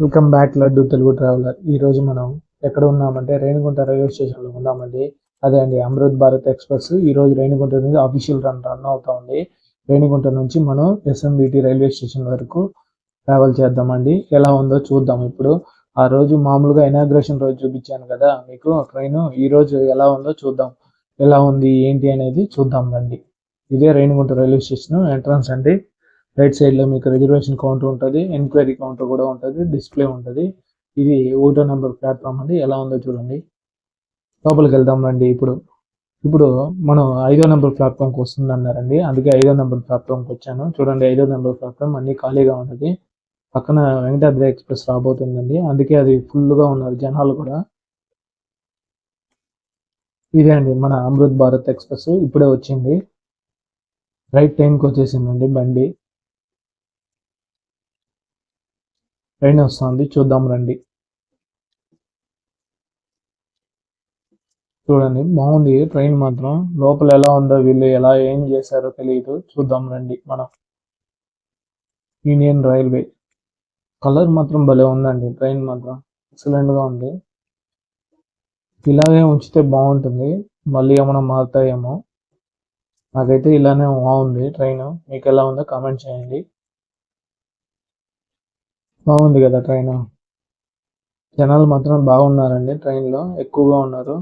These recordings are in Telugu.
Welcome back Laddu Telugu traveller. ఈ రోజు మనం ఎక్కడ ఉన్నామంటే రేణిగుంట రైల్వే స్టేషన్లో ఉన్నామండి. అదే అండి అమృత్ భారత్ ఎక్స్ప్రెస్. ఈ రోజు రేణిగుంట నుంచి అఫీషియల్ రన్ రన్ అవుతా ఉంది రేణిగుంట నుంచి మనం ఎస్ఎంబిటి రైల్వే స్టేషన్ వరకు ట్రావెల్ చేద్దామండి. ఎలా ఉందో చూద్దాం ఇప్పుడు. ఆ రోజు మామూలుగా ఇనాగ్రేషన్ రోజు చూపించాను కదా. మీకు ట్రైన్ ఈ రోజు ఎలా ఉందో చూద్దాం. ఎలా ఉంది ఏంటి అనేది చూద్దాం రండి. ఇదే రేణిగుంట రైల్వే స్టేషన్ ఎంట్రన్స్ అండి. రైట్ సైడ్లో మీకు రిజర్వేషన్ కౌంటర్ ఉంటుంది ఎంక్వైరీ కౌంటర్ కూడా ఉంటుంది డిస్ప్లే ఉంటుంది. ఇది ఒకటో నెంబర్ ప్లాట్ఫామ్ అండి. ఎలా ఉందో చూడండి. లోపలికి వెళ్దాం రండి ఇప్పుడు. ఇప్పుడు మనం ఐదో నెంబర్ ప్లాట్ఫామ్కి వస్తుంది అన్నారండి అందుకే ఐదో నెంబర్ ప్లాట్ఫామ్కి వచ్చాను. చూడండి ఐదో నెంబర్ ప్లాట్ఫామ్ అన్ని ఖాళీగా ఉంటుంది పక్కన వెంకటాద్రి ఎక్స్ప్రెస్ రాబోతుందండి. అందుకే అది ఫుల్గా ఉన్నారు జనాలు కూడా. ఇదే అండి మన అమృత్ భారత్ ఎక్స్ప్రెస్. ఇప్పుడే వచ్చింది. రైట్ టైంకి వచ్చేసిందండి బండి. ట్రైన్ వస్తుంది? చూద్దాం రండి. చూడండి బాగుంది. ట్రైన్ మాత్రం లోపల ఎలా ఉందో వీళ్ళు ఎలా ఏం చేశారో తెలియదు చూద్దాం రండి మనం. Indian railway. కలర్ మాత్రం భలే ఉందండి. ట్రైన్ మాత్రం ఎక్సలెంట్గా ఉంది. ఇలాగే ఉంచితే బాగుంటుంది. మళ్ళీ ఏమైనా మారుతాయేమో. నాకైతే ఇలానే బాగుంది ట్రైన్. మీకు ఎలా ఉందో కామెంట్ చేయండి. బాగుంది కదా ట్రైన్? జనాలు మాత్రం బాగున్నారండి ట్రైన్లో ఎక్కువగా ఉన్నారు.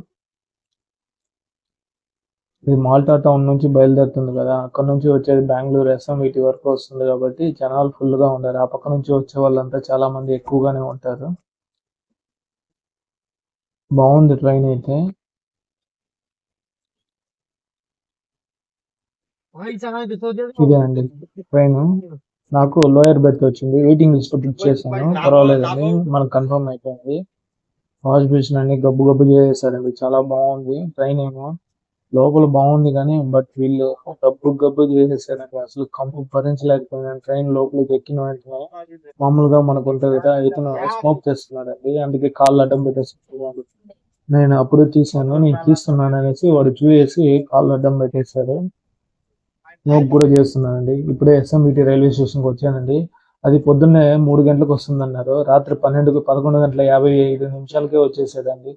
ఇది మాల్టా టౌన్ నుంచి బయలుదేరుతుంది కదా అక్కడ నుంచి వచ్చేది బెంగళూరు ఎస్ఎంఈటి వరకు వస్తుంది కాబట్టి జనాలు ఫుల్గా ఉన్నారు ఆ పక్క నుంచి వచ్చే వాళ్ళంతా చాలా మంది ఎక్కువగానే ఉంటారు. బాగుంది ట్రైన్ అయితే. ఇదే అండి ట్రైన్. నాకు లోయర్ బెర్త్ వచ్చింది. వెయిటింగ్ లిస్ట్ బుక్ చేశాను. పర్వాలేదండి మనకు కన్ఫర్మ్ అయిపోయింది. వాష్ బేసిన్ అన్ని గబ్బు గబ్బు చేసేసారండి చాలా బాగుంది. ట్రైన్ ఏమో లోపల బాగుంది కానీ బట్ వీళ్ళు గబ్బు గబ్బు చేసేసారండి. అసలు కంపు భరించలేకపోయినాను ట్రైన్ లోపలికి ఎక్కిన వెంటనే మామూలుగా మనకు ఉంటుంది కదా ఇతను స్మోక్ చేస్తున్నాడండి. అందుకే కాళ్ళు అడ్డం పెట్టేసి నేను అప్పుడు తీసాను నేను తీస్తున్నాను అనేసి వాడు చూసేసి కాళ్ళు అడ్డం పెట్టేశారు. స్మోక్ కూడా చేస్తున్నానండి. ఇప్పుడే ఎస్ఎంబిటి రైల్వే స్టేషన్కి వచ్చానండి. అది పొద్దున్నే మూడు గంటలకు వస్తుంది అన్నారు రాత్రి పన్నెండుకు పదకొండు గంటల యాభై ఐదు నిమిషాలకే వచ్చేసేదండి.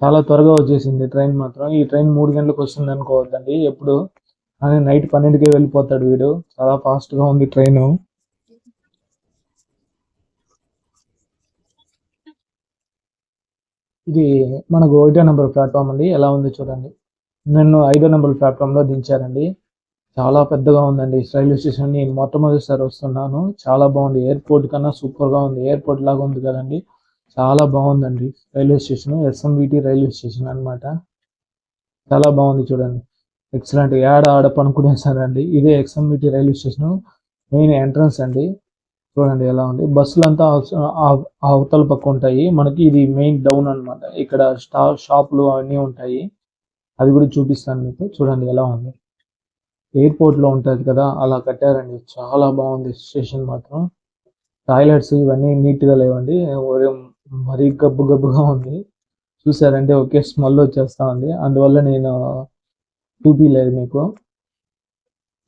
చాలా త్వరగా వచ్చేసింది ట్రైన్ మాత్రం. ఈ ట్రైన్ మూడు గంటలకు వస్తుంది అనుకోవద్దండి. ఎప్పుడు? కానీ నైట్ పన్నెండుకే వెళ్ళిపోతాడు వీడు. చాలా ఫాస్ట్గా ఉంది ట్రైన్. ఇది మనకు ఒకటో నెంబర్ ప్లాట్ఫామ్ అండి. ఎలా ఉంది చూడండి. నన్ను ఐదో నెంబర్ ప్లాట్ఫామ్లో దించారండి. చాలా పెద్దగా ఉందండి. రైల్వే స్టేషన్ నేను మొట్టమొదటిసారి వస్తున్నాను. చాలా బాగుంది. ఎయిర్పోర్ట్ కన్నా సూపర్గా ఉంది. ఎయిర్పోర్ట్ లాగా ఉంది కదండి. చాలా బాగుందండి railway station. SMBT railway station అన్నమాట. చాలా బాగుంది చూడండి. ఎక్సలెంట్ యాడ ఆడ పనుకునేసారండి ఇదే SMBT railway station. Main entrance అండి. చూడండి ఎలా ఉంది. బస్సులు అంతా అవతల పక్క ఉంటాయి. మనకి ఇది మెయిన్ డౌన్ అన్నమాట. ఇక్కడ స్టా షాపులు అవన్నీ ఉంటాయి. అది కూడా చూపిస్తాను మీకు. చూడండి ఎలా ఉంది. ఎయిర్పోర్ట్లో ఉంటది కదా అలా కట్టారండి. చాలా బాగుంది స్టేషన్ మాత్రం. టాయిలెట్స్ ఇవన్నీ నీట్గా లేవండి. ఒరే మరీ గబ్బు గబ్బుగా ఉంది. చూసారంటే ఒకే స్మెల్ వచ్చేస్తా ఉంది అందువల్ల నేను చూపిలేదు మీకు.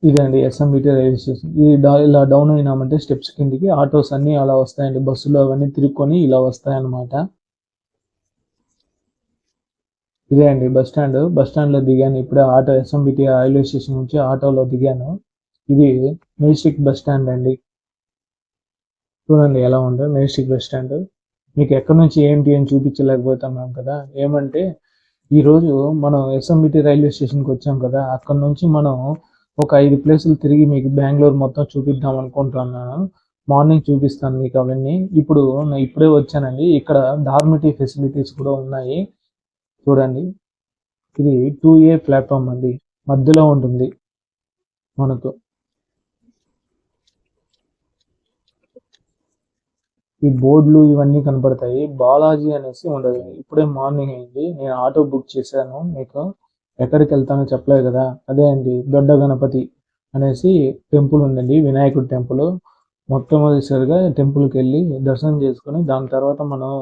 ఇదండి ఎస్ఎంబిటీ రైల్వే స్టేషన్. ఇది ఇలా డౌన్ అయినామంటే స్టెప్స్ కిందికి ఆటోస్ అన్ని అలా వస్తాయండి. బస్సులు అవన్నీ తిరుక్కొని ఇలా వస్తాయన్నమాట. ఇదే అండి బస్ స్టాండ్. బస్ స్టాండ్లో దిగాను. ఇప్పుడే ఆటో ఎస్ఎంబిటి రైల్వే స్టేషన్ నుంచి ఆటోలో దిగాను. ఇది మెజిస్టిక్ బస్ స్టాండ్ అండి. చూడండి ఎలా ఉందో మెజిస్టిక్ బస్ స్టాండ్. మీకు ఎక్కడి నుంచి ఏంటి అని చూపించలేకపోతున్నాం కదా. ఏమంటే ఈ రోజు మనం ఎస్ఎంబిటి రైల్వే స్టేషన్కి వచ్చాం కదా. అక్కడ నుంచి మనం ఒక ఐదు ప్లేసులు తిరిగి మీకు బెంగళూరు మొత్తం చూపిద్దాం అనుకుంటున్నాను. మార్నింగ్ చూపిస్తాను మీకు అవన్నీ. ఇప్పుడు నేను ఇప్పుడే వచ్చానండి. ఇక్కడ డార్మిటరీ ఫెసిలిటీస్ కూడా ఉన్నాయి. చూడండి. ఇది టూ ఏ ప్లాట్ఫామ్ అండి. మధ్యలో ఉంటుంది మనకు. ఈ బోర్డులు ఇవన్నీ కనపడతాయి. బాలాజీ అనేసి ఉండదు. ఇప్పుడే మార్నింగ్ అయింది. నేను ఆటో బుక్ చేశాను. మీకు ఎక్కడికి వెళ్తానో చెప్పలేదు కదా. అదే అండి. దొడ్డ గణపతి అనేసి టెంపుల్ ఉందండి. వినాయకుడి టెంపుల్. మొట్టమొదటిసారిగా టెంపుల్కి వెళ్ళి దర్శనం చేసుకుని దాని తర్వాత మనం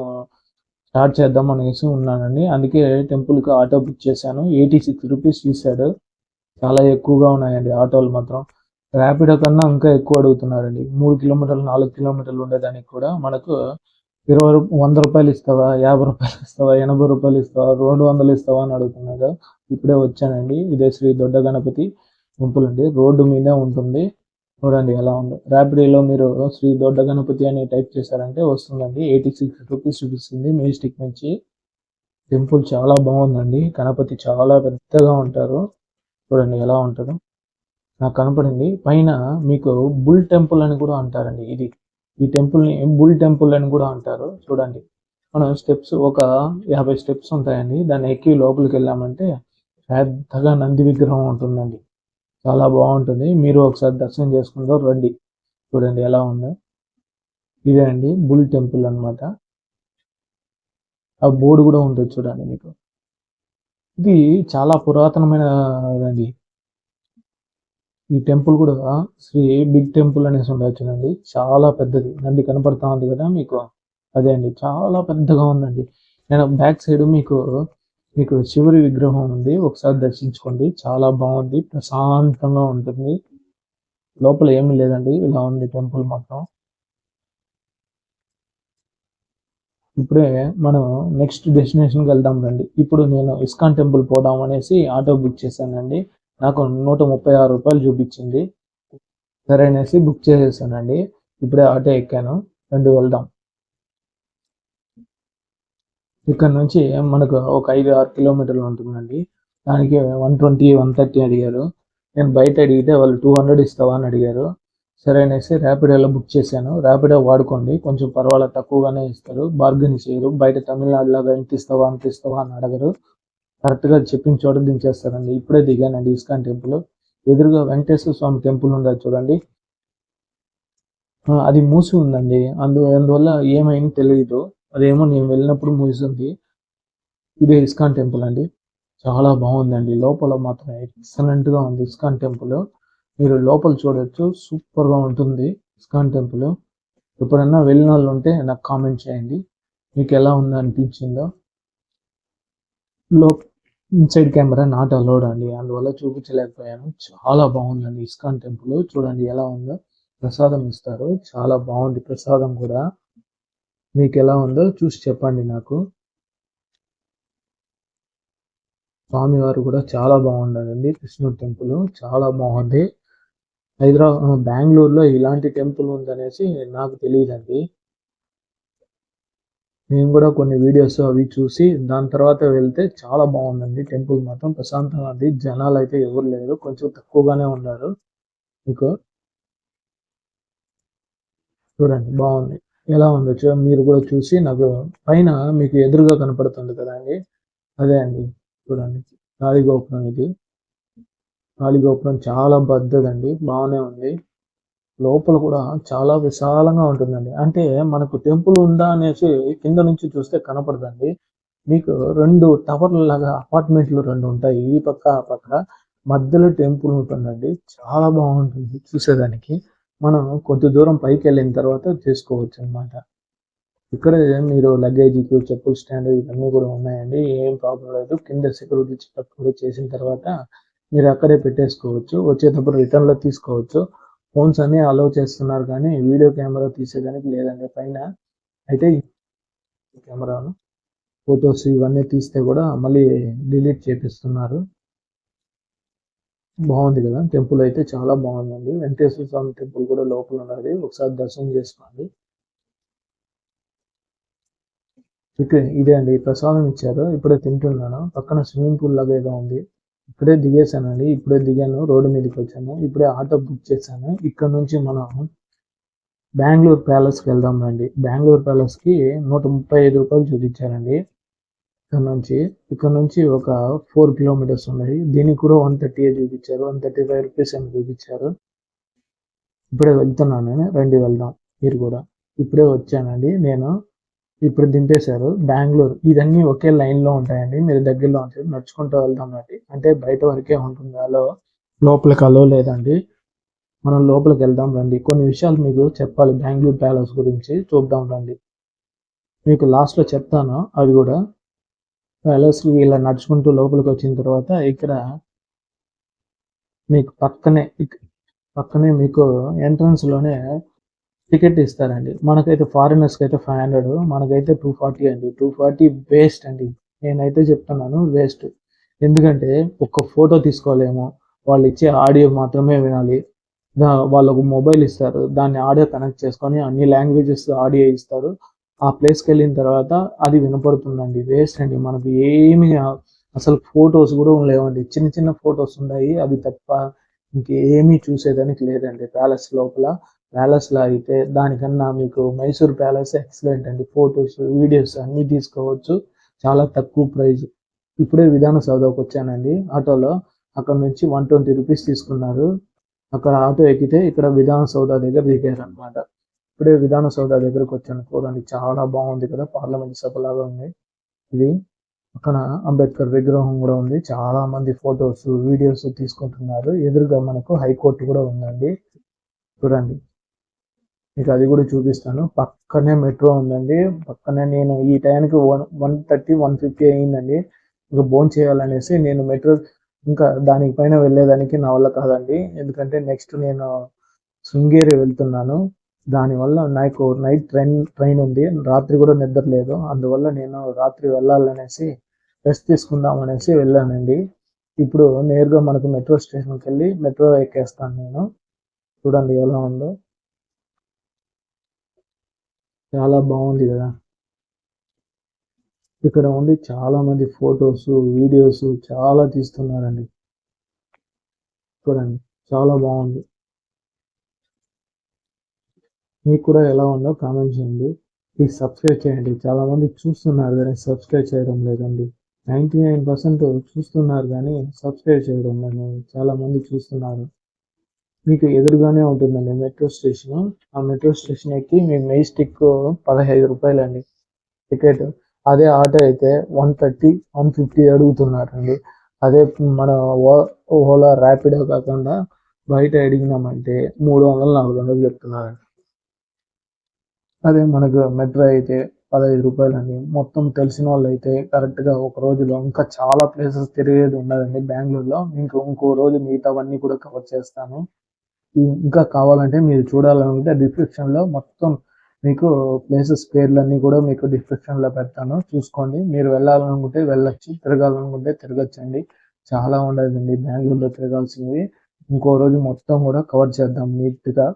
స్టార్ట్ చేద్దాం అనేసి ఉన్నానండి. అందుకే టెంపుల్కి ఆటో బుక్ చేశాను. ఎయిటీ సిక్స్ రూపీస్ చూశాడు. చాలా ఎక్కువగా ఉన్నాయండి ఆటోలు మాత్రం. ర్యాపిడో కన్నా ఇంకా ఎక్కువ అడుగుతున్నారండి. మూడు కిలోమీటర్లు నాలుగు కిలోమీటర్లు ఉండేదానికి కూడా మనకు ఇరవై వంద రూపాయలు ఇస్తావా యాభై రూపాయలు ఇస్తావా ఎనభై రూపాయలు ఇస్తావా రెండు వందలు ఇస్తావా అని అడుగుతున్నారు ఇప్పుడే వచ్చానండి. ఇదే శ్రీ దొడ్డ గణపతి టెంపుల్ అండి. రోడ్డు మీదే ఉంటుంది. చూడండి ఎలా ఉంది. ర్యాపిడోలో మీరు శ్రీ దొడ్డ గణపతి అని టైప్ చేశారంటే వస్తుందండి. ఎయిటీ సిక్స్ రూపీస్ చూపిస్తుంది మేజిస్టిక్ నుంచి టెంపుల్ చాలా బాగుందండి. గణపతి చాలా పెద్దగా ఉంటారు. చూడండి ఎలా ఉంటారు నాకు కనపడింది. పైన మీకు బుల్ టెంపుల్ అని కూడా అంటారండి ఇది. ఈ టెంపుల్ని బుల్ టెంపుల్ అని కూడా అంటారు. చూడండి. మనం స్టెప్స్ ఒక యాభై స్టెప్స్ ఉంటాయండి. దాన్ని ఎక్కి లోపలికి వెళ్ళామంటే పెద్దగా నంది విగ్రహం ఉంటుందండి. చాలా బాగుంటుంది. మీరు ఒకసారి దర్శనం చేసుకుంటారు రండి. చూడండి ఎలా ఉందో. ఇదే అండి బుల్ టెంపుల్ అన్నమాట. ఆ బోర్డు కూడా ఉంటుంది చూడండి మీకు. ఇది చాలా పురాతనమైన అండి ఈ టెంపుల్ కూడా శ్రీ బిగ్ టెంపుల్ అనేసి ఉండొచ్చునండి చాలా పెద్దది. నంది కనపడతా ఉంది కదా మీకు. అదే అండి. చాలా పెద్దగా ఉందండి. నేను బ్యాక్ సైడ్ మీకు మీకు శివుడి విగ్రహం ఉంది. ఒకసారి దర్శించుకోండి. చాలా బాగుంది. ప్రశాంతంగా ఉంటుంది. లోపల ఏమీ లేదండి. ఇలా ఉంది టెంపుల్ మొత్తం. ఇప్పుడే మనం నెక్స్ట్ డెస్టినేషన్కి వెళ్దాం రండి. ఇప్పుడు నేను ఇస్కాన్ టెంపుల్ పోదాం అనేసి ఆటో బుక్ చేశానండి. నాకు నూట ముప్పై ఆరు రూపాయలు చూపించింది. సరే అనేసి బుక్ చేసేసానండి. ఇప్పుడే ఆటో ఎక్కాను. రండి వెళ్దాం. ఇక్కడ నుంచి మనకు ఒక ఐదు ఆరు కిలోమీటర్లు ఉంటుందండి. దానికి వన్ ట్వంటీ వన్ థర్టీ అడిగారు. నేను బయట అడిగితే వాళ్ళు టూ హండ్రెడ్ ఇస్తావా అని అడిగారు. సరే అనేసి ర్యాపిడోలో బుక్ చేశాను. ర్యాపిడో వాడుకోండి. కొంచెం పర్వాలేదు తక్కువగానే ఇస్తారు. బార్గెన్ చేయరు. బయట తమిళనాడు లాగా ఎంత ఇస్తావా అంత ఇస్తావా అని అడగరు. కరెక్ట్గా చెప్పిన చోట దించేస్తారండి. ఇప్పుడే దిగానండి ఇస్కాన్ టెంపుల్ ఎదురుగా వెంకటేశ్వర స్వామి టెంపుల్ ఉండదు చూడండి. అది మూసి ఉందండి. అందు అందువల్ల ఏమైంది తెలియదు అదేమో నేను వెళ్ళినప్పుడు మూసింది ఇదే ఇస్కాన్ టెంపుల్ అండి. చాలా బాగుందండి. లోపల మాత్రం ఎక్సలెంట్గా ఉంది ఇస్కాన్ టెంపుల్. మీరు లోపల చూడొచ్చు. సూపర్గా ఉంటుంది ఇస్కాన్ టెంపుల్. ఎప్పుడన్నా వెళ్ళిన వాళ్ళు ఉంటే నాకు కామెంట్ చేయండి. మీకు ఎలా ఉందో అనిపించిందో. లో ఇన్సైడ్ కెమెరా నాట్ అలౌడ్ అండి. అందువల్ల చూపించలేకపోయాను. చాలా బాగుందండి ఇస్కాన్ టెంపుల్. చూడండి ఎలా ఉందో. ప్రసాదం ఇస్తారు. చాలా బాగుంది ప్రసాదం కూడా. మీకు ఎలా ఉందో చూసి చెప్పండి నాకు. స్వామివారు కూడా చాలా బాగుండదండి కృష్ణుడు టెంపుల్ చాలా బాగుంది. హైదరాబాద్ బెంగళూరులో ఇలాంటి టెంపుల్ ఉందనేసి నాకు తెలియదండి. నేను కూడా కొన్ని వీడియోస్ అవి చూసి దాని తర్వాత వెళ్తే చాలా బాగుందండి. టెంపుల్ మాత్రం ప్రశాంతంగా ఉంది. జనాలు అయితే ఎవరు లేరు. కొంచెం తక్కువగానే ఉన్నారు. మీకు చూడండి బాగుంది. ఎలా ఉండొచ్చు మీరు కూడా చూసి నాకు పైన మీకు ఎదురుగా కనపడుతుంది కదండి అదే అండి. చూడండి. గాలి గోపురం ఇది. గాలి గోపురం చాలా పెద్దదండి బాగానే ఉంది. లోపల కూడా చాలా విశాలంగా ఉంటుందండి. అంటే మనకు టెంపుల్ ఉందా అనేసి కింద నుంచి చూస్తే కనపడదండి. మీకు రెండు టవర్ల లాగా అపార్ట్మెంట్లు రెండు ఉంటాయి. ఈ పక్క ఆ పక్క. మధ్యలో టెంపుల్ ఉంటుందండి. చాలా బాగుంటుంది చూసేదానికి. మనం కొంత దూరం పైకి వెళ్ళిన తర్వాత చేసుకోవచ్చు అన్నమాట ఇక్కడ మీరు లగేజీకి చెప్పుల స్టాండ్ ఇవన్నీ కూడా ఉన్నాయండి. ఏం ప్రాబ్లం లేదు. కింద సెక్యూరిటీ చెకప్ కూడా చేసిన తర్వాత మీరు అక్కడే పెట్టేసుకోవచ్చు. వచ్చేటప్పుడు రిటర్న్లో తీసుకోవచ్చు. ఫోన్స్ అన్ని అలౌ చేస్తున్నారు కానీ వీడియో కెమెరా తీసేదానికి లేదండి. పైన అయితే కెమెరాను ఫొటోస్ ఇవన్నీ తీస్తే కూడా మళ్ళీ డిలీట్ చేపిస్తున్నారు. బాగుంది కదా. టెంపుల్ అయితే చాలా బాగుందండి. వెంకటేశ్వర స్వామి టెంపుల్ కూడా లోపల ఉన్నది. ఒకసారి దర్శనం చేసుకోండి. ఇక్కడ ఇదే అండి. ప్రసాదం ఇచ్చారు. ఇప్పుడే తింటున్నాను. పక్కన స్విమ్మింగ్ పూల్ లాగా ఏదో ఉంది. ఇప్పుడే దిగేసానండి ఇప్పుడే దిగాను. రోడ్డు మీదకి వచ్చాను. ఇప్పుడే ఆటో బుక్ చేశాను. ఇక్కడ నుంచి మనం బెంగళూరు ప్యాలెస్కి వెళ్దాం రండి. బెంగళూరు ప్యాలెస్కి నూట ముప్పై ఐదు రూపాయలు చూపించారండి. ఇక్కడ నుంచి ఇక్కడ నుంచి ఒక ఫోర్ కిలోమీటర్స్ ఉన్నాయి దీనికి కూడా వన్ థర్టీ చూపించారు. వన్ థర్టీ ఫైవ్ రూపీస్ అని చూపించారు. ఇప్పుడే వెళ్తున్నాను రండి వెళ్దాం. మీరు కూడా. ఇప్పుడే వచ్చానండి. నేను ఇప్పుడు దింపేశారు. బెంగళూరు. ఇదన్నీ ఒకే లైన్లో ఉంటాయండి. మీరు దగ్గరలో ఉంటారు నడుచుకుంటూ వెళ్దాం అండి. అంటే బయట వరకే ఉంటుంది. అలో లోపలికి అలో లేదండి. మనం లోపలికి వెళ్దాం రండి. కొన్ని విషయాలు మీకు చెప్పాలి. బెంగళూరు ప్యాలెస్ గురించి చూద్దాం రండి. మీకు లాస్ట్లో చెప్తాను. అది కూడా ప్యాలెస్ ఇలా నడుచుకుంటూ లోపలికి వచ్చిన తర్వాత ఇక్కడ మీకు పక్కనే పక్కనే మీకు ఎంట్రన్స్లోనే టికెట్ ఇస్తారండి. మనకైతే ఫారినర్స్కి అయితే ఫైవ్ హండ్రెడ్ మనకైతే టూ ఫార్టీ అండి. టూ ఫార్టీ వేస్ట్ అండి. నేనైతే చెప్తున్నాను వేస్ట్ ఎందుకంటే ఒక్క ఫోటో తీసుకోలేము. వాళ్ళు ఇచ్చే ఆడియో మాత్రమే వినాలి. వాళ్ళు ఒక మొబైల్ ఇస్తారు. దాన్ని ఆడియో కనెక్ట్ చేసుకొని అన్ని లాంగ్వేజెస్ ఆడియో ఇస్తారు. ఆ ప్లేస్కి వెళ్ళిన తర్వాత అది వినపడుతుందండి. వేస్ట్ అండి. మనకు ఏమి అసలు ఫొటోస్ కూడా లేవండి. చిన్న చిన్న ఫొటోస్ ఉన్నాయి. అవి తప్ప ఇంకేమీ చూసేదానికి లేదండి. ప్యాలెస్ లోపల. ప్యాలెస్లో అయితే దానికన్నా మీకు మైసూర్ ప్యాలెస్ ఎక్సలెంట్ అండి. ఫొటోస్ వీడియోస్ అన్ని తీసుకోవచ్చు. చాలా తక్కువ ప్రైస్ ఇప్పుడే విధాన సౌదాకి వచ్చానండి. ఆటోలో అక్కడ నుంచి వన్ ట్వంటీ రూపీస్ తీసుకున్నారు. అక్కడ ఆటో ఎక్కితే ఇక్కడ విధాన సౌదా దగ్గర దిగారు అనమాట ఇప్పుడే విధాన సౌధ దగ్గరకు వచ్చాను. చూడండి చాలా బాగుంది కదా పార్లమెంట్ సభ లాగా ఉంది. ఇది పక్కన అంబేద్కర్ విగ్రహం కూడా ఉంది. చాలా మంది ఫొటోస్ వీడియోస్ తీసుకుంటున్నారు. ఎదురుగా మనకు హైకోర్టు కూడా ఉందండి. చూడండి మీకు అది కూడా చూపిస్తాను. పక్కనే మెట్రో ఉందండి. పక్కనే నేను ఈ టైంకి one one thirty one fifty అయిందండి. ఇంకా బోన్ చేయాలనేసి నేను మెట్రో ఇంకా దానికి పైన వెళ్ళేదానికి నా వల్ల కాదండి. ఎందుకంటే నెక్స్ట్ నేను శృంగేరి వెళ్తున్నాను. దానివల్ల నాకు నైట్ ట్రైన్ ట్రైన్ ఉంది. రాత్రి కూడా నిద్ర లేదు. అందువల్ల నేను రాత్రి వెళ్ళాలనేసి రెస్ట్ తీసుకుందాం అనేసి వెళ్ళానండి. ఇప్పుడు నేరుగా మనకు మెట్రో స్టేషన్కి వెళ్ళి మెట్రో ఎక్కేస్తాను నేను. చూడండి ఎలా ఉందో. చాలా బాగుంది కదా. ఇక్కడ ఉండి చాలా మంది ఫొటోస్ వీడియోస్ చాలా తీస్తున్నారండి. చూడండి చాలా బాగుంది. మీకు కూడా ఎలా ఉందో కామెంట్ చేయండి. ప్లీజ్ సబ్స్క్రైబ్ చేయండి. చాలా మంది చూస్తున్నారు కానీ సబ్స్క్రైబ్ చేయడం లేదండి. నైంటీ నైన్ పర్సెంట్ చూస్తున్నారు కానీ సబ్స్క్రైబ్ చేయడం లేదు చాలా మంది చూస్తున్నారు. మీకు ఎదురుగానే ఉంటుందండి మెట్రో స్టేషన్ ఆ మెట్రో స్టేషన్ ఎక్కి మీ మెయిస్టిక్ పదహైదు రూపాయలండి. టికెట్ అదే ఆటో అయితే వన్ థర్టీ వన్ ఫిఫ్టీ అడుగుతున్నారండి. అదే మన ఓ- ఓలా ర్యాపిడో కాకుండా బయట అడిగినామంటే మూడు వందలు నాలుగు వందలు చెప్తున్నారు. అదే మనకు మెట్రో అయితే పదహైదు రూపాయలండి. మొత్తం తెలిసిన వాళ్ళు అయితే కరెక్ట్గా ఒక రోజులో ఇంకా చాలా ప్లేసెస్ తిరిగేది ఉన్నదండి బెంగళూరులో. మీకు ఇంకో రోజు మిగతావన్నీ కూడా కవర్ చేస్తాను. ఇంకా కావాలంటే మీరు చూడాలనుకుంటే డిస్క్రిప్షన్లో మొత్తం మీకు ప్లేసెస్ పేర్లన్నీ కూడా మీకు డిస్క్రిప్షన్లో పెడతాను. చూసుకోండి. మీరు వెళ్ళాలనుకుంటే వెళ్ళొచ్చు. తిరగాలనుకుంటే తిరగచ్చండి. చాలా ఉండదండి బెంగళూరులో తిరగాల్సినవి. ఇంకో రోజు మొత్తం కూడా కవర్ చేద్దాం నీట్గా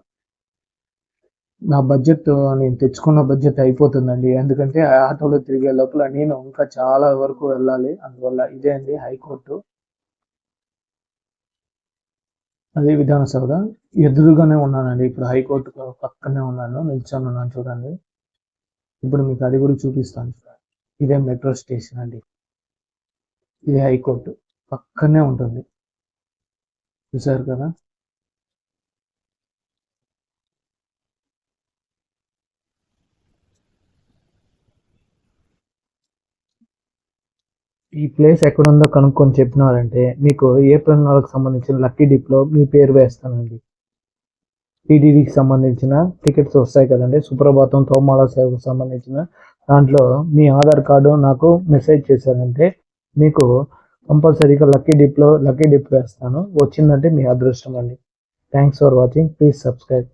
నా బడ్జెట్ నేను తెచ్చుకున్న బడ్జెట్ అయిపోతుందండి. ఎందుకంటే ఆ ఆటోలో తిరిగే లోపల నేను ఇంకా చాలా వరకు వెళ్ళాలి. అందువల్ల ఇదే అండి హైకోర్టు. అదే విధాన సౌధ ఎదురుగానే ఉన్నానండి. ఇప్పుడు హైకోర్టు పక్కనే ఉన్నాను. నిల్చొని ఉన్నాను చూడండి. ఇప్పుడు మీకు అది కూడా చూపిస్తాను చూడండి. ఇదే మెట్రో స్టేషన్ అండి. ఇది హైకోర్టు. పక్కనే ఉంటుంది. చూసారు కదా? ఈ ప్లేస్ ఎక్కడ ఉందో కనుక్కొని చెప్పినారంటే మీకు ఏప్రిల్ నెలకు సంబంధించిన లక్కీ డిప్లో మీ పేరు వేస్తానండి. టీడీడీకి సంబంధించిన టికెట్స్ వస్తాయి కదండి. సుప్రభాతం తోమాల సేవకు సంబంధించిన దాంట్లో మీ ఆధార్ కార్డు నాకు మెసేజ్ చేశారంటే మీకు కంపల్సరీగా లక్కీ డిప్లో లక్కీ డిప్ వేస్తాను. వచ్చిందంటే మీ అదృష్టం అండి. Thanks for watching. Please subscribe.